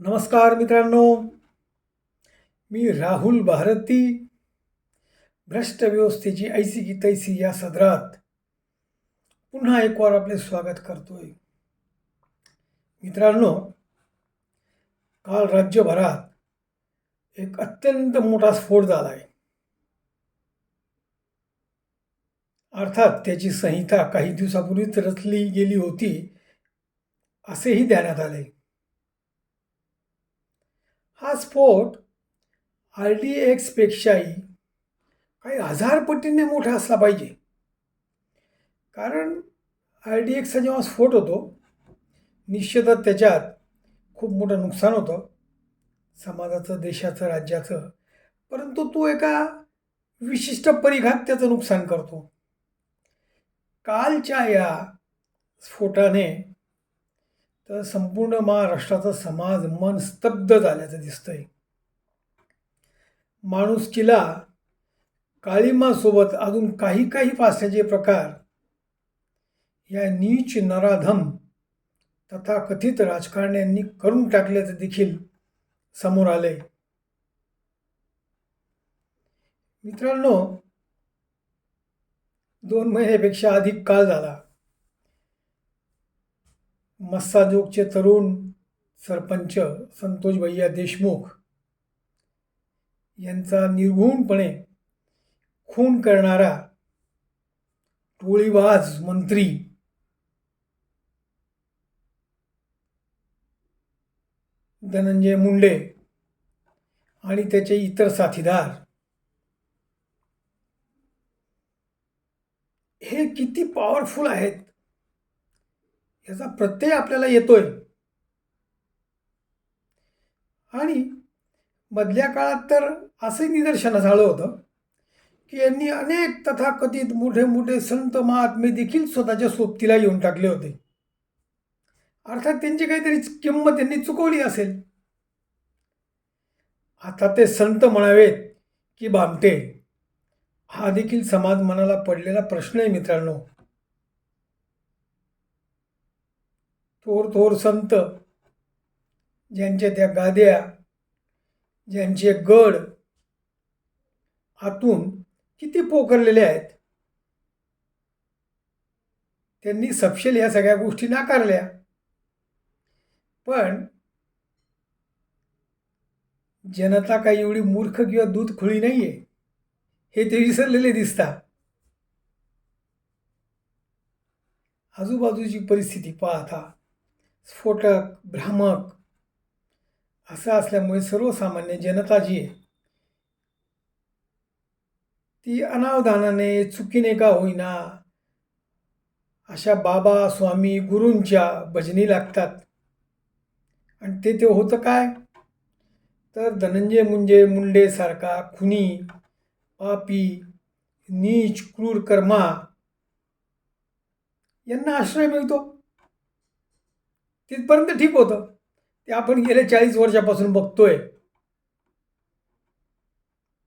नमस्कार मित्रांनो. मी राहुल भारती भ्रष्ट व्यवस्थेची ऐसी की तैसी या सदरात पुन्हा एक वार आपले स्वागत करतोय. मित्रांनो काल राज्यभरात एक अत्यंत मोठा स्फोट झाला आहे अर्थात त्याची संहिता काही दिवसापूर्वीच रचली गेली होती असेही ध्यानात आले हा स्फोट आर डी एक्सपेक्षाही काही हजार पटीने मोठा असला पाहिजे. कारण आर डी एक्सचा जेव्हा स्फोट होतो निश्चितच त्याच्यात खूप मोठं नुकसान होतं. समाजाचं देशाचं राज्याचं. परंतु तो एका विशिष्ट परिघात त्याचं नुकसान करतो. कालच्या या स्फोटाने तर संपूर्ण महाराष्ट्राचा समाज मन स्तब्ध झाल्याचं दिसतंय. माणुसकीला काळीमासोबत अजून काही काही फासण्याचे प्रकार. या नीच नराधम तथाकथित राजकारण्यांनी करून टाकल्याचं देखील समोर आले मित्रांनो दोन महिन्यापेक्षा अधिक काळ झाला. मस्साजोगचे तरुण सरपंच संतोष भैया देशमुख यांचा निर्घुणपणे खून करणारा टोळीबाज मंत्री धनंजय मुंडे आणि त्याचे इतर साथीदार. हे किती पॉवरफुल आहेत. याचा प्रत्यय आपल्याला येतोय. आणि मधल्या काळात तर असंही निदर्शन झालं होतं की यांनी अनेक तथाकथित मोठे मोठे संत महात्मे देखील स्वतःच्या सोबतीला येऊन टाकले होते. अर्थात त्यांची काहीतरी किंमत त्यांनी चुकवली असेल. आता ते संत म्हणावेत की बामटे हा देखील समाज मनाला पडलेला प्रश्न आहे मित्रांनो. थोर थोर संत ज्यांच्या त्या गाद्या ज्यांचे गड आतून किती पोखरलेले आहेत. त्यांनी सपशेल या सगळ्या गोष्टी नाकारल्या. पण जनता काही एवढी मूर्ख किंवा दूध खुळी नाही आहे हे ते विसरलेले दिसतात आजूबाजूची परिस्थिती पाहता स्फोटक भ्रामक असं असल्यामुळे सर्वसामान्य जनता जी आहे ती अनावधानाने चुकीने का होईना अशा बाबा स्वामी गुरूंच्या भजनी लागतात. आणि ते ते होतं काय? तर धनंजय मुंजे मुंडेसारखा खुनी पापी नीच क्रूर कर्मा यांना आश्रय मिळतो. तिथपर्यंत ठीक होतं. ते आपण गेल्या चाळीस वर्षापासून बघतोय.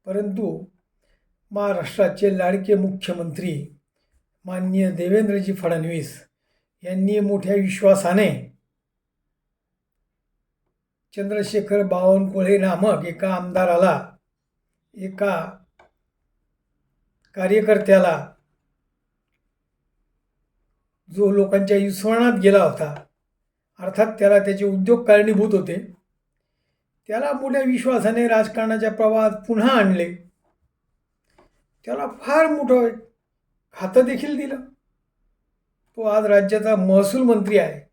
परंतु महाराष्ट्राचे लाडके मुख्यमंत्री माननीय देवेंद्रजी फडणवीस यांनी मोठ्या विश्वासाने चंद्रशेखर बावनकुळे नामक एका आमदाराला एका कार्यकर्त्याला जो लोकांच्या विस्मरणात गेला होता अर्थात त्याला त्याचे उद्योग कारणीभूत होते. त्याला मोठ्या विश्वासाने राजकारणाच्या प्रवाहात पुन्हा आणले. त्याला फार मोठं खातं देखील दिलं. तो आज राज्याचा महसूल मंत्री आहे.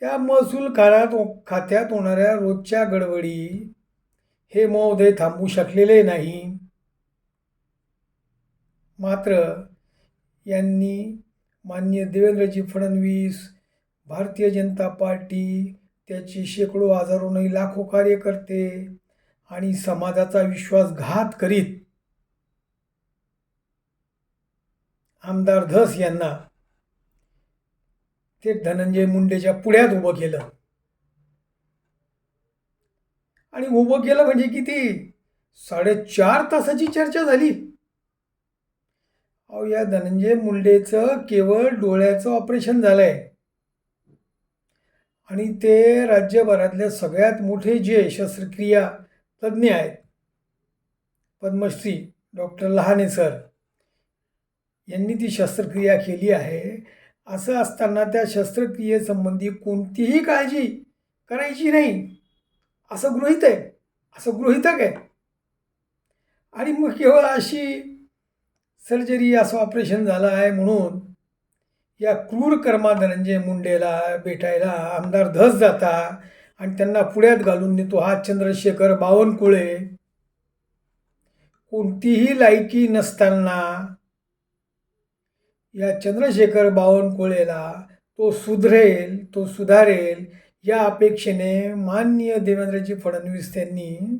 त्या महसूल काळात खात्यात होणाऱ्या रोजच्या गडबडी हे महोदय थांबवू शकलेले नाही. मात्र यांनी माननीय देवेंद्रजी फडणवीस भारतीय जनता पार्टी त्याचे शेकडो हजारो नाही लाखो कार्यकर्ते आणि समाजाचा विश्वासघात करीत आमदार धस यांना ते धनंजय मुंडेच्या पुढ्यात उभं केलं. आणि उभं केलं म्हणजे किती? साडेचार तासाची चर्चा झाली. अहो या धनंजय मुंडेचं केवळ डोळ्याचं ऑपरेशन झालंय. आणि ते राज्यभरातल्या सगळ्यात मोठे जे शस्त्रक्रिया तज्ज्ञ आहेत पद्मश्री डॉक्टर लहाने सर यांनी ती शस्त्रक्रिया केली आहे. असं असताना त्या शस्त्रक्रियेसंबंधी कोणतीही काळजी करायची नाही. असं गृहित आहे असं गृहितक आहे. आणि मग केवळ अशी सर्जरी असं ऑपरेशन झालं आहे म्हणून या क्रूर कर्मा धनंजय मुंडेला भेटायला आमदार धस जाता आणि त्यांना पुण्यात घालून नेतो हा चंद्रशेखर बावनकुळे. कोणतीही लायकी नसताना या चंद्रशेखर बावनकुळेला तो सुधरेल तो सुधारेल या अपेक्षेने माननीय देवेंद्रजी फडणवीस त्यांनी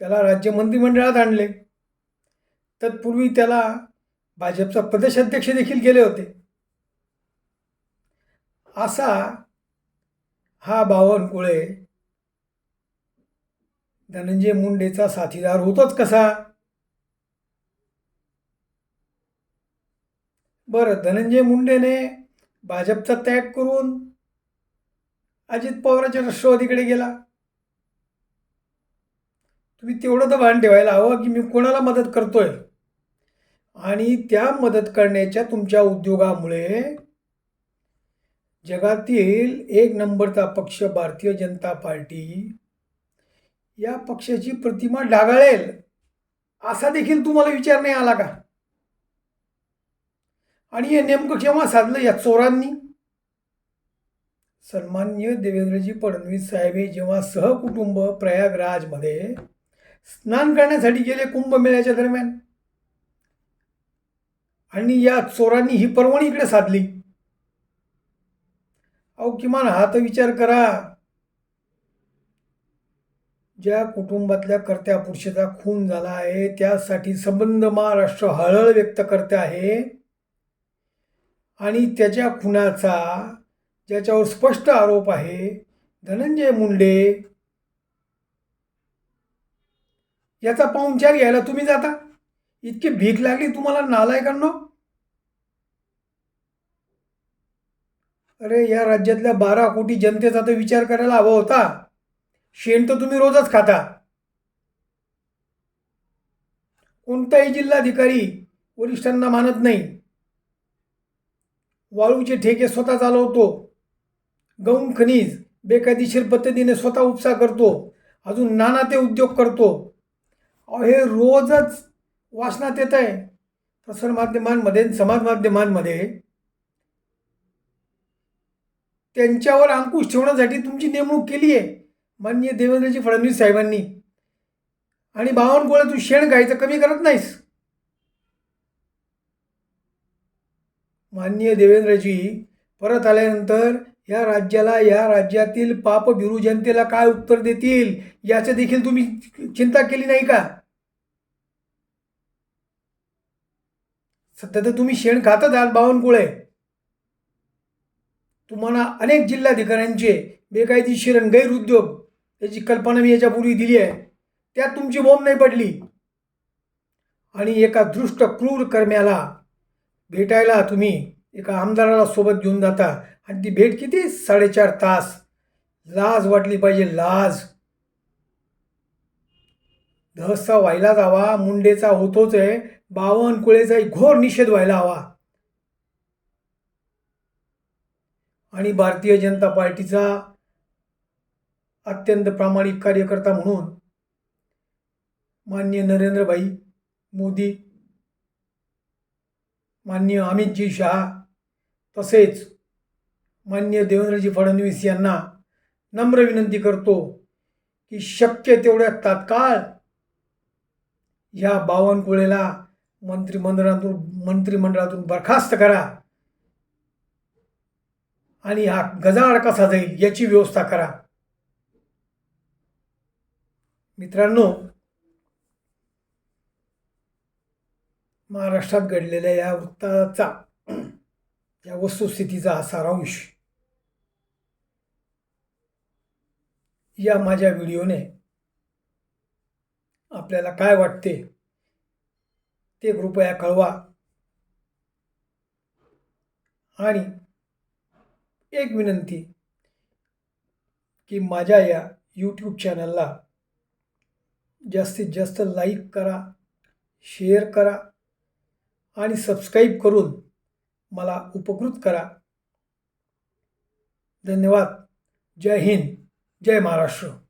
त्याला राज्य मंत्रिमंडळात आणले. तत्पूर्वी त्याला भाजपचा प्रदेशाध्यक्ष देखील केले होते. असा हा बावनकुळे धनंजय मुंडेचा साथीदार होतोच कसा? बरं धनंजय मुंडेने भाजपचा त्याग करून अजित पवारांच्या राष्ट्रवादीकडे गेला. तुम्ही तेवढं तर भान ठेवायला हवं की मी कोणाला मदत करतोय? आणि त्या मदत करण्याच्या तुमच्या उद्योगामुळे जगातील एक नंबरचा पक्ष भारतीय जनता पार्टी. या पक्षाची प्रतिमा ढागाळेल असा देखील तुम्हाला विचार नाही आला का? आणि हे नेमकं केव्हा साधलं या चोरांनी? सन्मान्य देवेंद्रजी फडणवीस साहेब हे जेव्हा सहकुटुंब प्रयागराजमध्ये स्नान करण्यासाठी गेले कुंभमेळ्याच्या दरम्यान. आणि या चोरांनी ही पर्वणी इकडे साधली. अहो किमान हा तर विचार करा. ज्या कुटुंबातल्या कर्त्या पुरुषाचा खून झाला आहे त्यासाठी संबंध महाराष्ट्र हळहळ व्यक्त करते आहे. आणि त्याच्या खुनाचा ज्याच्यावर स्पष्ट आरोप आहे धनंजय मुंडे याचा पाहुणचार घ्यायला तुम्ही जाता? इतकी भीक लागली तुम्हाला नालायकांना? अरे या राज्यातल्या बारा कोटी जनतेचा तर विचार करायला हवा होता. शेण तर तुम्ही रोजच खाता. कोणताही जिल्हाधिकारी वरिष्ठांना मानत नाही. वाळूचे ठेके स्वतः चालवतो. गौण खनिज बेकायदेशीर पद्धतीने स्वतः उपसा करतो. अजून नाना ते उद्योग करतो. हे रोजच वाचनात येत आहे प्रसारमाध्यमांमध्ये समाज माध्यमांमध्ये त्यांच्यावर अंकुश ठेवण्यासाठी तुमची नेमणूक केली आहे. माननीय देवेंद्रजी फडणवीस साहेबांनी. आणि बावनकुळे तू शेण गायचं कमी करत नाहीस. माननीय देवेंद्रजी परत आल्यानंतर या राज्याला या राज्यातील पापभिरू जनतेला काय उत्तर देतील याचं देखील तुम्ही चिंता केली नाही का? सध्या तर तुम्ही शेण खातच आहात बावनकुळे तुम्हाला अनेक जिल्हाधिकाऱ्यांचे बेकायदेशीर आणि गैरउद्योग याची कल्पना मी याच्यापूर्वी दिली आहे. त्यात तुमची बोंब नाही पडली. आणि एका दृष्ट क्रूर कर्म्याला भेटायला तुम्ही एका आमदाराला सोबत घेऊन जाता. आणि ती भेट किती? साडेचार तास. लाज वाटली पाहिजे लाज. धसचा व्हायला जावा मुंडेचा होतोच आहे. बावनकुळेचाही घोर निषेध व्हायला हवा. आणि भारतीय जनता पार्टीचा अत्यंत प्रामाणिक कार्यकर्ता म्हणून माननीय नरेंद्रभाई मोदी माननीय अमितजी शहा तसेच माननीय देवेंद्रजी फडणवीस यांना नम्र विनंती करतो की शक्य तेवढ्या तात्काळ या बावनकुळेला मंत्रिमंडळातून मंत्रिमंडळातून बरखास्त करा. आणि हा गजाआड कसा जाईल याची व्यवस्था करा. मित्रांनो महाराष्ट्रात घडलेल्या या वृत्ताचा या वस्तुस्थितीचा हा सारांश. या माझ्या व्हिडिओने आपल्याला काय वाटते? ते कृपया कळवा. आणि एक विनंती की माझ्या या यूट्यूब चॅनलला जास्तीत जास्त लाईक करा शेअर करा आणि सबस्क्राईब करून मला उपकृत करा. धन्यवाद. जय हिंद. जय महाराष्ट्र.